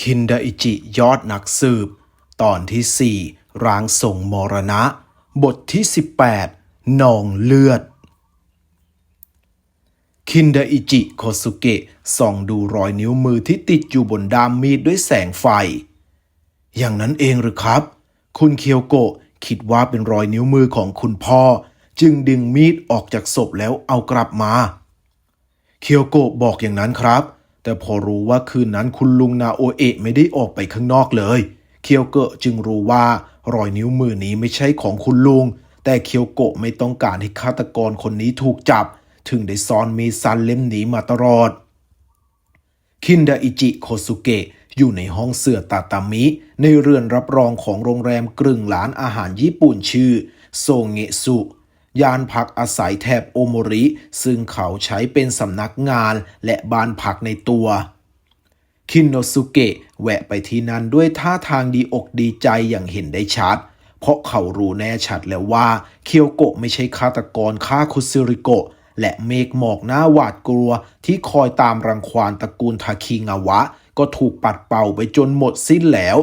คินดาอิจิยอดนักสืบ ตอนที่ 4 ร้างส่งมรณะ บทที่ 18นองเลือด คินดาอิจิโคสุเกะส่องดูรอยนิ้วมือที่ติดอยู่บนดามมีดด้วยแสงไฟ อย่างนั้นเองหรือครับ คุณเคียวโกะคิดว่าเป็นรอยนิ้วมือของคุณพ่อ จึงดึงมีดออกจากศพแล้วเอากลับมา เคียวโกะบอกอย่างนั้นครับ แต่พอรู้ว่าคืนนั้นคุณลุงนาโอเอะไม่ได้ออกไปข้างนอกเลย เคียวโกะจึงรู้ว่ารอยนิ้วมือนี้ไม่ใช่ของคุณลุง แต่เคียวโกะไม่ต้องการให้ฆาตกรคนนี้ถูกจับ ถึงได้ซ่อนมีซันเล่มนี้มาตลอด คินดาอิจิโคสุเกะอยู่ในห้องเสือตาตามิ ในเรือนรับรองของโรงแรมกรึ่งร้านอาหารญี่ปุ่นชื่อ โซเงสุ ยานพักอาศัยแถบโอโมริ ซึ่งเขาใช้เป็นสำนักงานและบ้านพักในตัว คินโนสุเกะแวะไปที่นั่นด้วยท่าทางดีอกดีใจอย่างเห็นได้ชัด เพราะเขารู้แน่ชัดแล้วว่า เคียวโกะไม่ใช่ฆาตกรฆ่าคุซิริโกะ และเมฆหมอกหน้าหวาดกลัวที่คอยตามรังควานตระกูลทาคิงาวะ ก็ถูกปัดเป่าไปจนหมดสิ้นแล้ว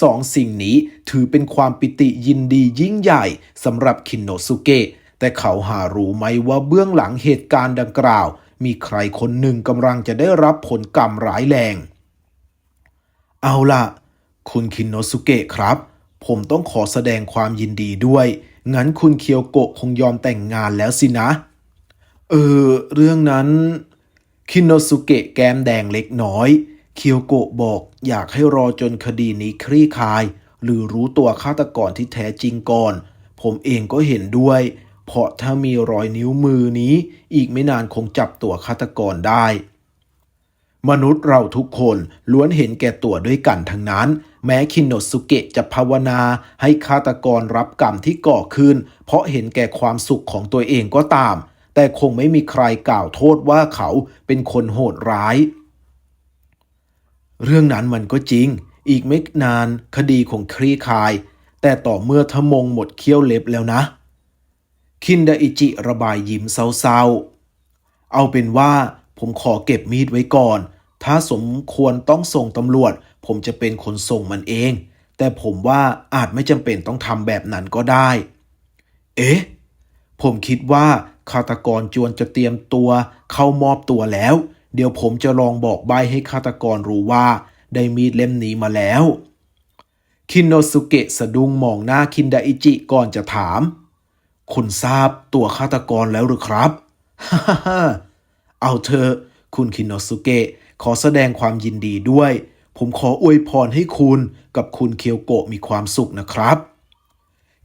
สองสิ่งนี้ถือเป็นความปิติยินดียิ่งใหญ่สำหรับคินโนสุเกะ แต่เขาหารู้ไหมว่าเบื้องหลังเหตุการณ์ดังกล่าว มีใครคนหนึ่งกำลังจะได้รับผลกรรมร้ายแรง เอาล่ะ คุณคินโนสุเกะครับ ผมต้องขอแสดงความยินดีด้วย งั้นคุณเคียวโกะคงยอมแต่งงานแล้วสินะ เออ เรื่องนั้น คินโนสุเกะแก้มแดงเล็กน้อย เคียวโกะบอกอยากให้รอจนคดีนี้คลี่คลาย หรือรู้ตัวฆาตกรที่แท้จริงก่อน ผมเองก็เห็นด้วย เพราะถ้ามีรอยนิ้วมือนี้ อีกไม่นานคงจับตัวฆาตกรได้ มนุษย์เราทุกคนล้วนเห็นแก่ตัวด้วยกันทั้งนั้น แม้คินโนสุเกะจะภาวนาให้ฆาตกรรับกรรมที่ก่อขึ้น เพราะเห็นแก่ความสุขของตัวเองก็ตาม แต่คงไม่มีใครกล่าวโทษว่าเขาเป็นคนโหดร้าย เรื่องนั้นมันก็จริง อีกไม่นานคดีคงคลี่คลาย แต่ต่อเมื่อทมงหมดเขี้ยวเล็บแล้วนะ คินดาอิจิระบายยิ้มเศร้าๆ เอาเป็นว่าผมขอเก็บมีดไว้ก่อน ถ้าสมควรต้องส่งตำรวจ ผมจะเป็นคนส่งมันเอง แต่ผมว่าอาจไม่จำเป็นต้องทำแบบนั้นก็ได้ เอ๊ะ ผมคิดว่าฆาตกรจวนจะเตรียมตัวเข้ามอบตัวแล้ว เดี๋ยวผมจะลองบอกใบให้ฆาตกรรู้ว่า ได้มีดเล่มนี้มาแล้ว คินโนสุเกะสะดุ้งมองหน้าคินดาอิจิก่อนจะถาม คุณทราบตัวฆาตกรแล้วหรือครับ เอาเถอะคุณคินโนสุเกะขอแสดงความยินดีด้วย ผมขออวยพรให้คุณกับคุณเคียวโกะมีความสุขนะครับ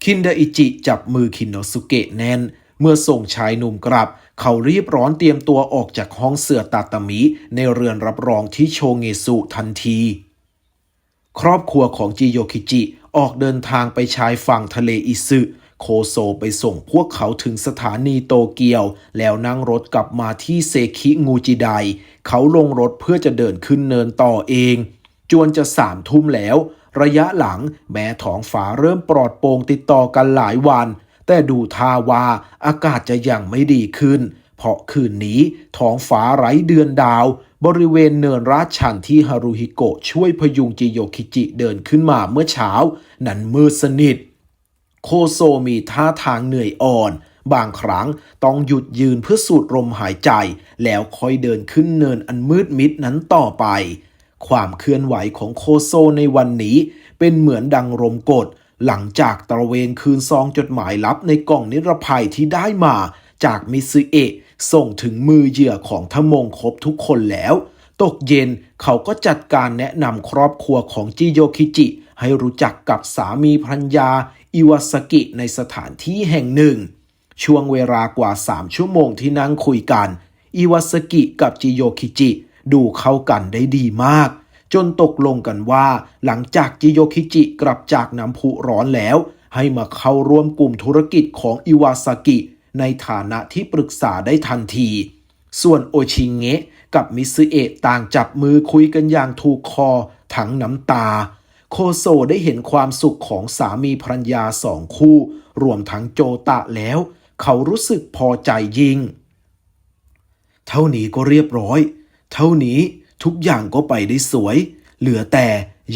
คินดาอิจิจับมือคินโนสุเกะแน่น เมื่อส่งชายหนุ่มกลับ เขารีบร้อนเตรียมตัวออกจากห้องเสือตาตามิในเรือนรับรองที่โชเงสุทันที ครอบครัวของจิโยคิจิออกเดินทางไปชายฝั่งทะเลอิซึ โคโซไปส่งพวกเขาถึงสถานีโตเกียว แล้วนั่งรถกลับมาที่เซคิงูจิไดเขาลงรถเพื่อจะเดินขึ้นเนินต่อเอง จวนจะสามทุ่มแล้ว ระยะหลังแม้ท้องฟ้าเริ่มปลอดโปร่งติดต่อกันหลายวัน แต่ดูท่าว่าอากาศจะยังไม่ดีขึ้น เพราะคืนนี้ท้องฟ้าไร้เดือนดาว บริเวณเนินราชชันที่ฮารุฮิโกะช่วยพยุงจิโยคิจิเดินขึ้นมาเมื่อเช้า นั้นมืดสนิท โคโซมีท่าทางเหนื่อยอ่อน บางครั้งต้องหยุดยืนเพื่อสูดลมหายใจ แล้วค่อยเดินขึ้นเนินอันมืดมิดนั้นต่อไป ความเคลื่อนไหวของโคโซในวันนี้ เป็นเหมือนดังลมกด หลังจากตระเวนคืนซองจดหมายลับในกล่องนิรภัยที่ได้มา จากมิซึเอะส่งถึงมือเหยื่อของทมงครบทุกคนแล้วตกเย็นเขาก็จัดการแนะนำครอบครัวของจิโยคิจิ ให้รู้จักกับสามีภรรยา อิวาสกิในสถานที่แห่งหนึ่ง ช่วงเวลากว่า 3 ชั่วโมงที่นั่งคุยกัน อิวาสกิกับจิโยคิจิดูเข้ากันได้ดีมาก จนตกลงกันว่า หลังจากจิโยคิจิกลับจากน้ำพุร้อนแล้ว ให้มาเข้าร่วมกลุ่มธุรกิจของอิวาสกิในฐานะที่ปรึกษาได้ทันที ส่วนโอชิเงะกับมิซึเอะต่างจับมือคุยกันอย่างถูกคอ ทั้งน้ำตา โคโซได้เห็นความสุขของสามีภรรยาสองคู่ รวมทั้งโจตะแล้ว เขารู้สึกพอใจยิ่ง เท่านี้ก็เรียบร้อย เท่านี้ทุกอย่างก็ไปได้สวย เหลือแต่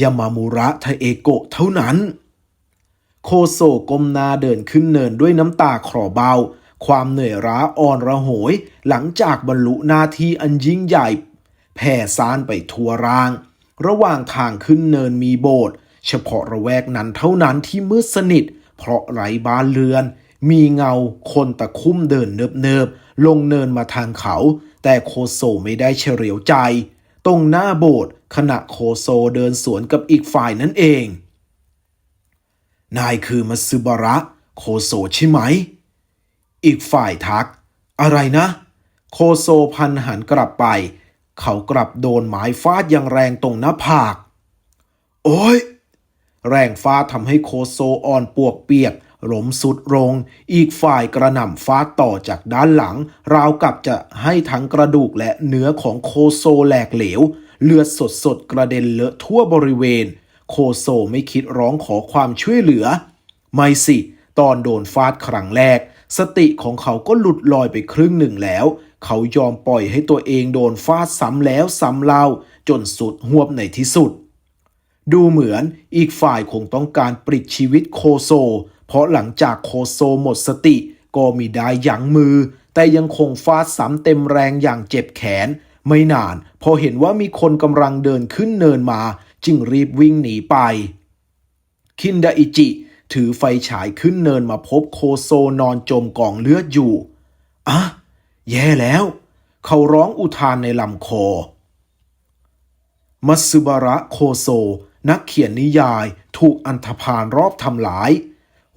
ยามามุระทาเอโกะเท่านั้น โคโซก้มหน้าเดินขึ้นเนินด้วยน้ำตาคลอเบา ความเหนื่อยล้าอ่อนระโหย หลังจากบรรลุหน้าที่อันยิ่งใหญ่ แผ่ซ่านไปทั่วร่าง ระหว่างทางขึ้นเนินมีโบสถ์เฉพาะระแวกนั้นเท่านั้นที่มืดสนิท เพราะไร้บ้านเรือน มีเงาคนตะคุ่มเดินเนิบๆลงเนินมาทางเขา แต่โคโซไม่ได้เฉลียวใจ ตรงหน้าโบสถ์ขณะโคโซเดินสวนกับอีกฝ่ายนั่นเอง นายคือมัตสึบาระ โคโซใช่ไหม อีกฝ่ายทัก อะไรนะ โคโซพันหันกลับไป เขากลับโดนไม้ฟาดอย่างแรงตรงหน้าผาก โอ้ย แรงฟาดทำให้โคโซอ่อนปวกเปียกล้มสุดลง อีกฝ่ายกระหน่ำฟาดต่อจากด้านหลัง ราวกับจะให้ทั้งกระดูกและเนื้อของโคโซแหลกเหลว เลือดสดสดกระเด็นเลอะทั่วบริเวณ โคโซไม่คิดร้องขอความช่วยเหลือ ไม่สิ ตอนโดนฟาดครั้งแรก สติของเขาก็หลุดลอยไปครึ่งหนึ่งแล้ว เขายอมปล่อยให้ตัวเองโดนฟาดซ้ำแล้วซ้ำเล่าจนสุดหวบในที่สุด ดูเหมือนอีกฝ่ายคงต้องการปลิดชีวิตโคโซ เพราะหลังจากโคโซหมดสติ ก็มีได้ยั้งมือ แต่ยังคงฟาดซ้ำเต็มแรงอย่างเจ็บแขน ไม่นาน พอเห็นว่ามีคนกำลังเดินขึ้นเนินมา จึงรีบวิ่งหนีไป คินดาอิจิ ถือไฟฉายขึ้นเนินมาพบโคโซนอนจมกองเลือดอยู่อะ แย่แล้ว เขาร้องอุทานในลำคอ มัตสึบาระโคโซ นักเขียนนิยายถูกอันธพาลรอบทำลาย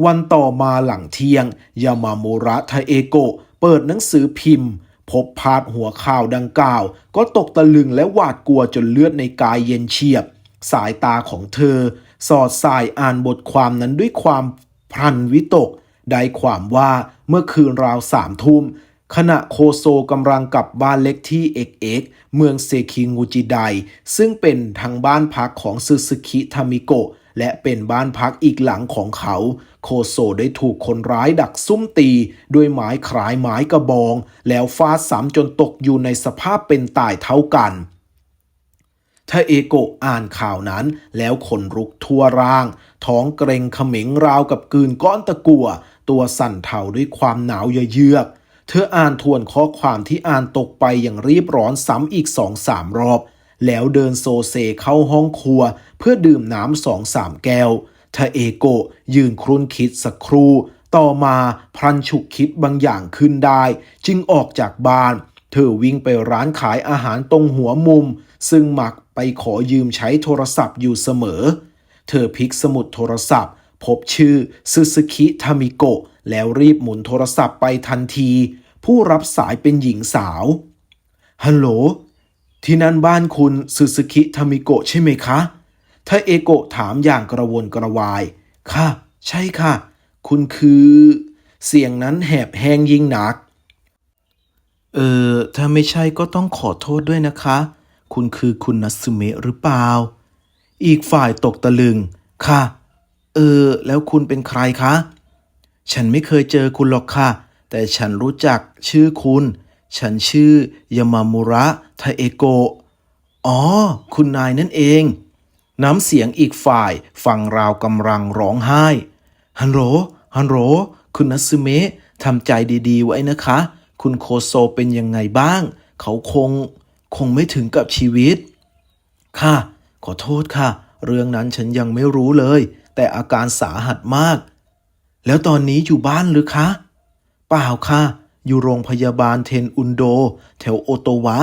วันต่อมาหลังเที่ยง ยามามูระทาเอโกะเปิดหนังสือพิมพ์ พบพาดหัวข่าวดังกล่าว ก็ตกตะลึงและหวาดกลัวจนเลือดในกายเย็นเฉียบ สายตาของเธอ สอดสายอ่านบทความนั้นด้วยความพรันวิตก ได้ความว่าเมื่อคืนราวสามทุ่ม ขณะโคโซกำลังกลับบ้านเล็กที่เอกเอกเมืองเซคิงูจิไดซึ่งเป็นทั้งบ้านพักของซึซึคิทามิโกะและเป็นบ้านพักอีกหลังของเขา โคโซได้ถูกคนร้ายดักซุ่มตีด้วยไม้คล้ายไม้กระบอง แล้วฟาดซ้ำจนตกอยู่ในสภาพเป็นตายเท่ากันถ้าเอโกะอ่านข่าวนั้นแล้วขนลุกทั่วร่าง ท้องเกรงเขม็งราวกับกืนก้อนตะกัวตัวสั่นเทาด้วยความหนาวเยือก เธออ่านทวนข้อความที่อ่านตกไปอย่างรีบร้อนซ้ำอีกสองสามรอบ แล้วเดินโซเซเข้าห้องครัว เพื่อดื่มน้ำสองสามแก้วทาเอโกะยืนครุ่นคิดสักครู่ ต่อมาพลันฉุกคิดบางอย่างขึ้นได้ จึงออกจากบ้าน เธอวิ่งไปร้านขายอาหารตรงหัวมุม ซึ่งมักไปขอยืมใช้โทรศัพท์อยู่เสมอ เธอพลิกสมุดโทรศัพท์ พบชื่อซึซึคิทามิโกะ แล้วรีบหมุนโทรศัพท์ไปทันที ผู้รับสายเป็นหญิงสาว ฮัลโหล ที่นั่นบ้านคุณซึซึคิทามิโกะใช่ไหมคะถ้าเอโกะถามอย่างกระวนกระวาย ค่ะ ใช่ค่ะ คุณคือ เสียงนั้นแหบแห้งยิ่งหนัก เออ ถ้าไม่ใช่ก็ต้องขอโทษด้วยนะคะ คุณคือคุณนัสึเมะหรือเปล่า อีกฝ่ายตกตะลึง ค่ะ เออ แล้วคุณเป็นใครคะ ฉันไม่เคยเจอคุณหรอกค่ะ แต่ฉันรู้จักชื่อคุณ ฉันชื่อยามามุระทาเอโกอ๋อ คุณนายนั่นเอง น้ำเสียงอีกฝ่ายฟังราวกำลังร้องไห้ ฮันโหลฮันโหลคุณนัตสึเมะทำใจดีๆไว้นะคะ คุณโคโซเป็นยังไงบ้าง เขาคง คงไม่ถึงกับชีวิต ค่ะ ขอโทษค่ะ เรื่องนั้นฉันยังไม่รู้เลย แต่อาการสาหัสมาก แล้วตอนนี้อยู่บ้านหรือคะ เปล่าค่ะ อยู่โรงพยาบาลเทนอุนโด แถวโอโตวะ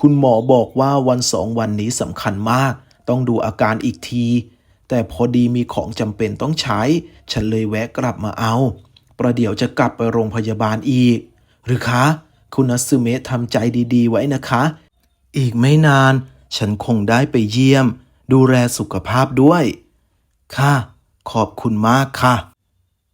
คุณหมอบอกว่าวันสองวันนี้สำคัญมาก ต้องดูอาการอีกที แต่พอดีมีของจำเป็นต้องใช้ ฉันเลยแวะกลับมาเอา ประเดี๋ยวจะกลับไปโรงพยาบาลอีก หรือคะ คุณนัสึเมะทำใจดีๆ ไว้นะคะ อีกไม่นาน ฉันคงได้ไปเยี่ยม ดูแลสุขภาพด้วย ค่ะ ขอบคุณมากค่ะ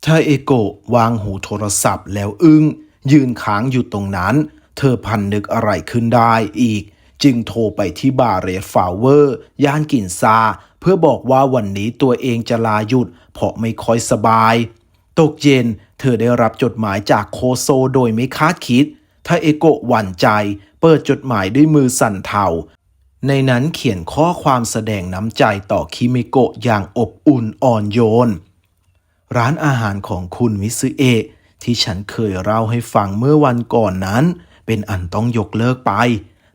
ถ้าเอโกะวางหูโทรศัพท์แล้วอึง้ง ยืนค้างอยู่ตรงนั้น เธอพันนึกอะไรขึ้นได้อีก จึงโทรไปที่บาร์เรดฟาวเวอร์ ย่านกินซา เพื่อบอกว่าวันนี้ตัวเองจะลาหยุด เพราะไม่ค่อยสบาย ตกเย็น เธอได้รับจดหมายจากโคโซโดยไม่คาดคิดถ้าเอโกะหวั่นใจ เปิดจดหมายด้วยมือสั่นเทาในนั้นเขียนข้อความแสดงน้ำใจต่อคิเมโกะอย่างอบอุ่นอ่อนโยน ร้านอาหารของคุณมิซึเอะที่ฉันเคยเล่าให้ฟังเมื่อวันก่อนนั้น เป็นอันต้องยกเลิกไป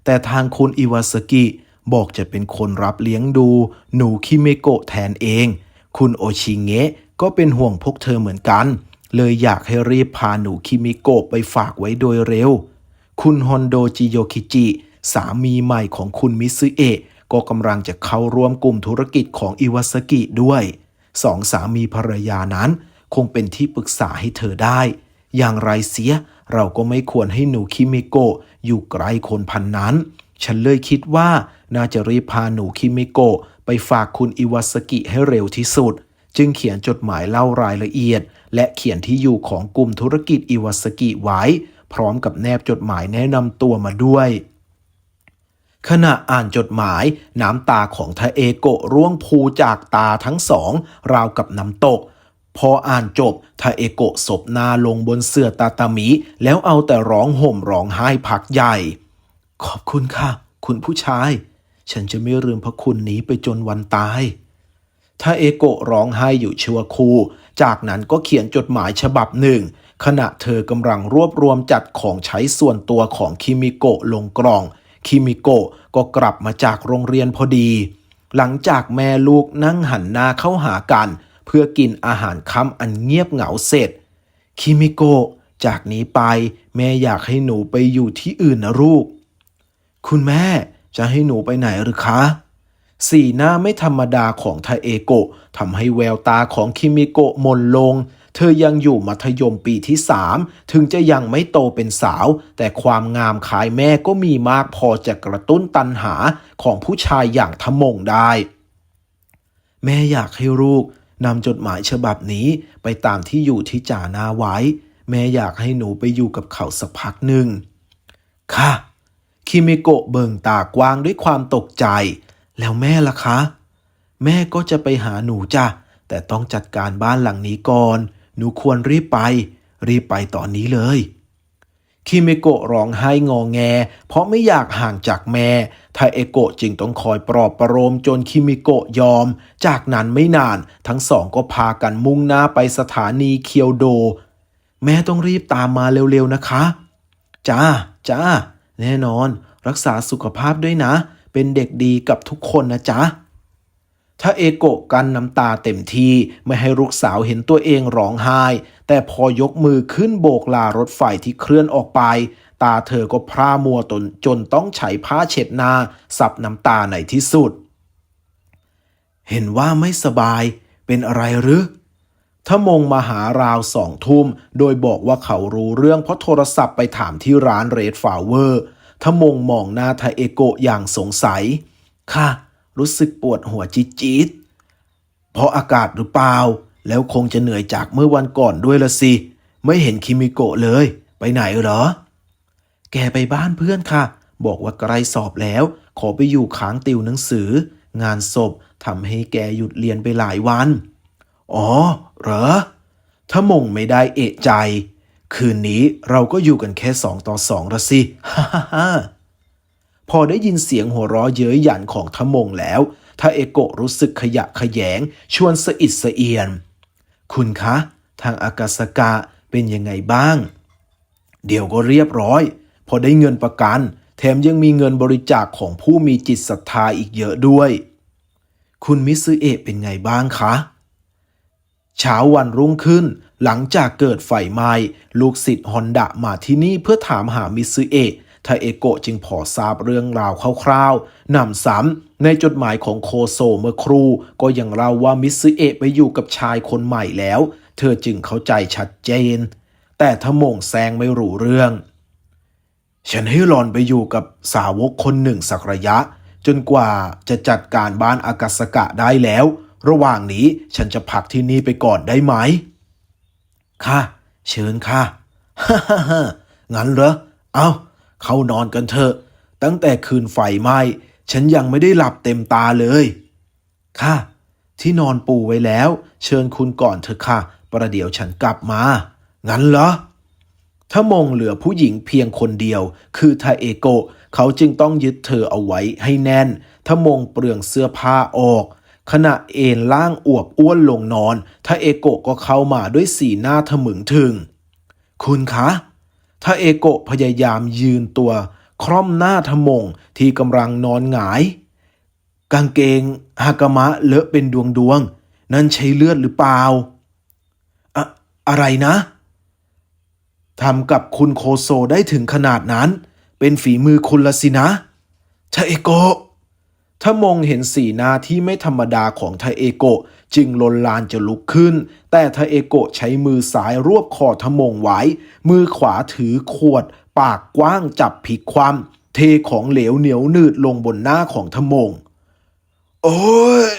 แต่ทางคุณอิวาสกิบอกจะเป็นคนรับเลี้ยงดู หนูคิเมโกะแทนเอง คุณโอชิเงะก็เป็นห่วงพวกเธอเหมือนกัน เลยอยากให้รีบพาหนูคิมิโกะไปฝากไว้โดยเร็ว คุณฮอนโดจิโยคิจิ สามีใหม่ของคุณมิซึเอะก็กำลังจะเข้าร่วมกลุ่มธุรกิจของอิวาสกิด้วย สองสามีภรรยานั้น คงเป็นที่ปรึกษาให้เธอได้ อย่างไรเสียเราก็ไม่ควรให้หนูคิเมโกะอยู่ไกลคนพันนั้น ฉันเลยคิดว่าน่าจะรีบพาหนูคิเมโกะไปฝากคุณอิวาสกิให้เร็วที่สุด จึงเขียนจดหมายเล่ารายละเอียด และเขียนที่อยู่ของกลุ่มธุรกิจอิวาสกิไว้ พร้อมกับแนบจดหมายแนะนำตัวมาด้วย ขณะอ่านจดหมายน้ำตาของทาเอโกะร่วงพูจากตาทั้งสอง ราวกับน้ำตก พออ่านจบทาเอโกะศบหน้าลงบนเสื่อตาตามิ แล้วเอาแต่ร้องห่มร้องไห้พักใหญ่ ขอบคุณค่ะ คุณผู้ชาย ฉันจะไม่ลืมพระคุณนี้ไปจนวันตายถ้าเอโกะร้องไห้อยู่ชั่วครู่จากนั้นก็เขียนจดหมายฉบับหนึ่ง ขณะเธอกำลังรวบรวมจัดของใช้ส่วนตัวของคิมิโกะลงกล่อง คิมิโกะก็กลับมาจากโรงเรียนพอดี หลังจากแม่ลูกนั่งหันหน้าเข้าหากัน เพื่อกินอาหารค่ำอันเงียบเหงาเสร็จ คิมิโกะจากนี้ไปแม่อยากให้หนูไปอยู่ที่อื่นนะลูก คุณแม่จะให้หนูไปไหนหรือคะ สีหน้าไม่ธรรมดาของทาเอโกะทำให้แววตาของคิมิโกะหมนลง เธอยังอยู่มัธยมปีที่สามถึงจะยังไม่โตเป็นสาว แต่ความงามขายแม่ก็มีมากพอจะกระตุ้นตันหาของผู้ชายอย่างทะมงได้ แม่อยากให้ลูกนำจดหมายฉบับนี้ไปตามที่อยู่ที่จ่านาไว้ แม่อยากให้หนูไปอยู่กับเขาสักพักหนึ่ง ค่ะ คิเมโกะเบิ่งตากว้างด้วยความตกใจ แล้วแม่ล่ะคะ แม่ก็จะไปหาหนูจ้ะ แต่ต้องจัดการบ้านหลังนี้ก่อน หนูควรรีบไป รีบไปตอนนี้เลย คิเมโกะร้องไห้งอแง เพราะไม่อยากห่างจากแม่ทาเอโกะจึงต้องคอยปลอบประโลมจนคิเมโกะยอม จากนั้นไม่นานทั้งสองก็พากันมุ่งหน้าไปสถานีเคียวโด แม่ต้องรีบตามมาเร็วๆนะคะจ้าจ้าแน่นอน รักษาสุขภาพด้วยนะ เป็นเด็กดีกับทุกคนนะจ๊ะ ถ้าเอโกะกันน้ำตาเต็มที่ไม่ให้ลูกสาวเห็นตัวเองร้องไห้ แต่พอยกมือขึ้นโบกลารถไฟที่เคลื่อนออกไป ตาเธอก็พร่ามัวตนจนต้องใช้ผ้าเช็ดหน้าซับน้ำตาในที่สุด เห็นว่าไม่สบายเป็นอะไรหรือถ้ามงมาหาราวสองทุ่ม โดยบอกว่าเขารู้เรื่องเพราะโทรศัพท์ไปถามที่ร้านเรดฟลาเวอร์ถ้ามงมองหน้าทาเอโกะอย่างสงสัย ค่ะ รู้สึกปวดหัวจี๊ดจี๊ดเพราะอากาศหรือเปล่า แล้วคงจะเหนื่อยจากเมื่อวันก่อนด้วยละสิ ไม่เห็นคิมิโกะเลย ไปไหนเหรอ แกไปบ้านเพื่อนค่ะ บอกว่าใกล้สอบแล้ว ขอไปอยู่ค้างติวหนังสือ งานศพทำให้แกหยุดเรียนไปหลายวัน อ๋อ เหรอ ถ้ามงไม่ได้เอะใจ คืนนี้เราก็อยู่กันแค่สองต่อสองละสิ ฮ่าฮ่าฮ่า พอได้ยินเสียงหัวเราะเย้ยหยันของทมงแล้วถ้าเอโกะรู้สึกขยะขยง ชวนสะอิดสะเอียน คุณคะ ทางอากาศกะเป็นยังไงบ้าง เดี๋ยวก็เรียบร้อย พอได้เงินประกัน แถมยังมีเงินบริจาคของผู้มีจิตศรัทธาอีกเยอะด้วย คุณมิซึเอะเป็นไงบ้างคะ เช้าวันรุ่งขึ้น หลังจากเกิดไฟไหม้ลูกศิษย์ฮอนดะมาที่นี่เพื่อถามหามิซึเอะ ทาเอโกะจึงพอทราบเรื่องราวคร่าวๆนำซ้ำในจดหมายของโคโซเมื่อครูก็ยังเล่าว่ามิซึเอะไปอยู่กับชายคนใหม่แล้ว เธอจึงเข้าใจชัดเจน แต่ทมงแซงไม่รู้เรื่อง ฉันให้หลอนไปอยู่กับสาวกคนหนึ่งสักระยะ จนกว่าจะจัดการบ้านอากาศกะได้แล้ว ระหว่างนี้ฉันจะพักที่นี่ไปก่อนได้ไหม ค่ะ เชิญค่ะฮ่าฮ่างั้นเหรอ เอา เข้านอนกันเถอะ ตั้งแต่คืนไฟไหม้ฉันยังไม่ได้หลับเต็มตาเลย ค่ะ ที่นอนปูไว้แล้ว เชิญคุณก่อนเถอะค่ะ ประเดี๋ยวฉันกลับมา งั้นเหรอ ถ้ามงเหลือผู้หญิงเพียงคนเดียว คือทาเอโกะเขาจึงต้องยึดเธอเอาไว้ให้แน่น ถ้ามงเปลืองเสื้อผ้าออก ขณะเอนล่างอวบอ้วนลงนอนทาเอโกะก็เข้ามาด้วยสีหน้าทะมึงถึง คุณคะ ทาเอโกะพยายามยืนตัว คร่อมหน้าทมงที่กำลังนอนหงาย กางเกงฮากามะเลอะเป็นดวงดวงๆนั่นใช้เลือดหรือเปล่าอะอะไรนะทำกับคุณโคโซได้ถึงขนาดนั้น เป็นฝีมือคุณละสินะทาเอโกะ ถ้ามงเห็นสีหน้าที่ไม่ธรรมดาของทาเอโกะจึงลนลานจะลุกขึ้น แต่ทาเอโกะใช้มือซ้ายรวบคอทมงไว้ มือขวาถือขวด ปากกว้างจับผิดความ เทของเหลวเหนียวหนืดลงบนหน้าของทมง โอ้ย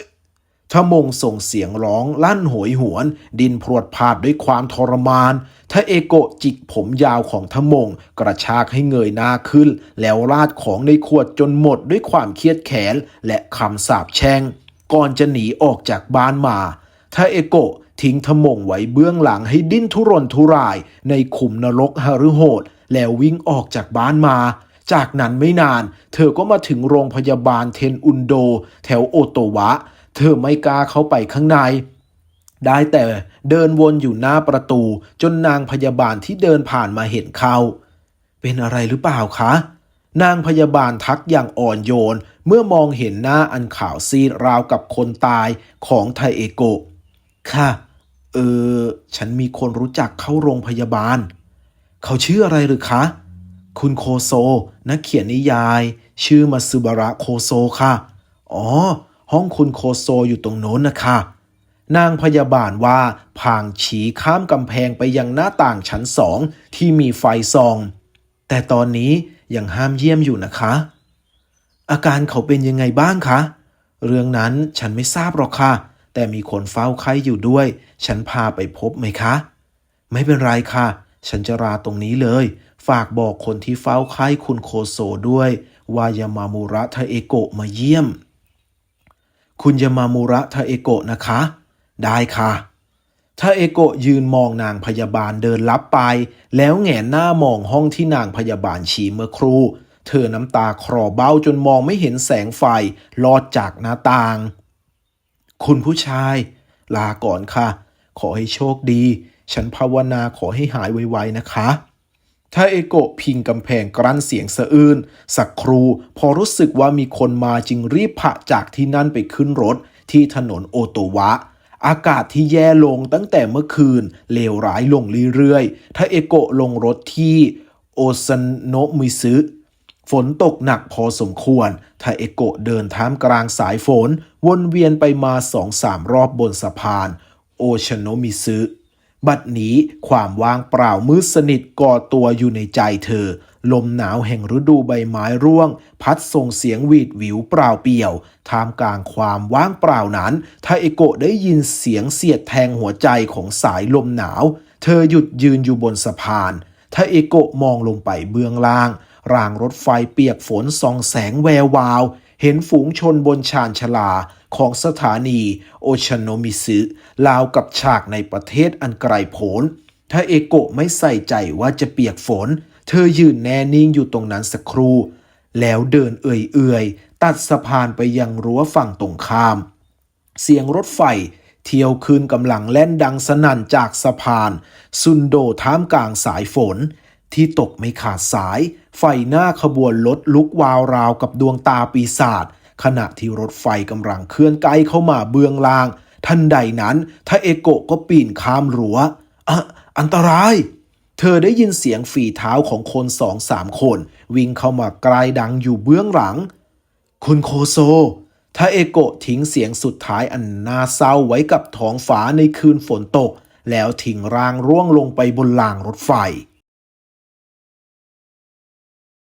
ทมงส่งเสียงร้องลั่นโหยหวน ดินพรวดพาดด้วยความทรมานทาเอโกะจิกผมยาวของทมง กระชากให้เงยหน้าขึ้น แล้วราดของในขวดจนหมดด้วยความเครียดแค้นและคำสาปแช่ง ก่อนจะหนีออกจากบ้านมาทาเอโกะทิ้งทมงไว้เบื้องหลังให้ดิ้นทุรนทุรายในขุมนรกฮารุโหด แล้ววิ่งออกจากบ้านมาจากนั้นไม่นาน เธอก็มาถึงโรงพยาบาลเทนอุนโด แถวโอโตวะ เธอไม่กล้าเข้าไปข้างใน ได้แต่เดินวนอยู่หน้าประตูจนนางพยาบาลที่เดินผ่านมาเห็นเขาเป็นอะไรหรือเปล่าคะ นางพยาบาลทักอย่างอ่อนโยน เมื่อมองเห็นหน้าอันขาวซีดราวกับคนตายของไทเอโกะค่ะ เออ ฉันมีคนรู้จักเข้าโรงพยาบาล เขาชื่ออะไรหรือคะ คุณโคโซ นักเขียนนิยาย ชื่อมาซึบาระโคโซค่ะ อ๋อ ห้องคุณโคโซอยู่ตรงโน้นนะคะ นางพยาบาลว่าพางฉีข้ามกำแพงไปยังหน้าต่างชั้นสองที่มีไฟส่อง แต่ตอนนี้ยังห้ามเยี่ยมอยู่นะคะ อาการเขาเป็นยังไงบ้างคะ เรื่องนั้นฉันไม่ทราบหรอกค่ะ แต่มีคนเฝ้าไข้อยู่ด้วย ฉันพาไปพบไหมคะ ไม่เป็นไรค่ะ ฉันจะราตรงนี้เลย ฝากบอกคนที่เฝ้าไข้คุณโคโซด้วยว่ายามามูระทาเอโกะมาเยี่ยม คุณยามามูระทาเอโกะนะคะ ได้ค่ะทาเอโกะยืนมองนางพยาบาลเดินลับไป แล้วแหงนหน้ามองห้องที่นางพยาบาลชี้เมื่อครู่ เธอน้ำตาคลอเบ้าจนมองไม่เห็นแสงไฟลอดจากหน้าต่าง คุณผู้ชาย ลาก่อนค่ะ ขอให้โชคดี ฉันภาวนาขอให้หายไวๆนะคะ ถ้าเอโกะพิงกำแพงกลั้นเสียงสะอื้นสักครูพอรู้สึกว่ามีคนมาจึงรีบผะจากที่นั่นไปขึ้นรถที่ถนนโอโตวะ อากาศที่แย่ลงตั้งแต่เมื่อคืน เลวร้ายลงเรื่อยๆถ้าเอโกะลงรถที่โอซันโนมิซึฝนตกหนักพอสมควรทาเอโกะเดินท่ามกลางสายฝน วนเวียนไปมาสองสามรอบบนสะพาน โอชโนมิซึ บัดนี้ความว่างเปล่ามืดสนิทก่อตัวอยู่ในใจเธอ ลมหนาวแห่งฤดูใบไม้ร่วง พัดส่งเสียงหวีดหวิวเปล่าเปี่ยว ท่ามกลางความว่างเปล่านั้นทาเอโกะได้ยินเสียงเสียดแทงหัวใจของสายลมหนาว เธอหยุดยืนอยู่บนสะพานทาเอโกะมองลงไปเบื้องล่าง รางรถไฟเปียกฝนส่องแสงแวววาว เห็นฝูงชนบนชานชลา ของสถานีโอชโนมิซึลาวกับฉากในประเทศอันไกลโพ้นถ้าเอโกะไม่ใส่ใจว่าจะเปียกฝน เธอยืนแน่นิ่งอยู่ตรงนั้นสักครู่ แล้วเดินเอื่อยๆ ตัดสะพานไปยังรั้วฝั่งตรงข้าม เสียงรถไฟเที่ยวคืนกำลังแล่นดังสนั่นจากสะพาน ซุนโดท่ามกลางสายฝน ที่ตกไม่ขาดสาย ไฟหน้าขบวนรถลุกวาวราวกับดวงตาปีศาจ ขณะที่รถไฟกำลังเคลื่อนใกลเข้ามาเบื้องล่าง ทันใดนั้นทาเอโกะก็ปีนข้ามรั้วอะอันตราย เธอได้ยินเสียงฝีเท้าของคนสองสามคน วิ่งเข้ามาไกลดังอยู่เบื้องหลัง คุณโคโซทาเอโกะทิ้งเสียงสุดท้ายอันน่าเศร้าไว้กับท้องฟ้าในคืนฝนตก แล้วทิ้งร่างร่วงลงไปบนรางรถไฟ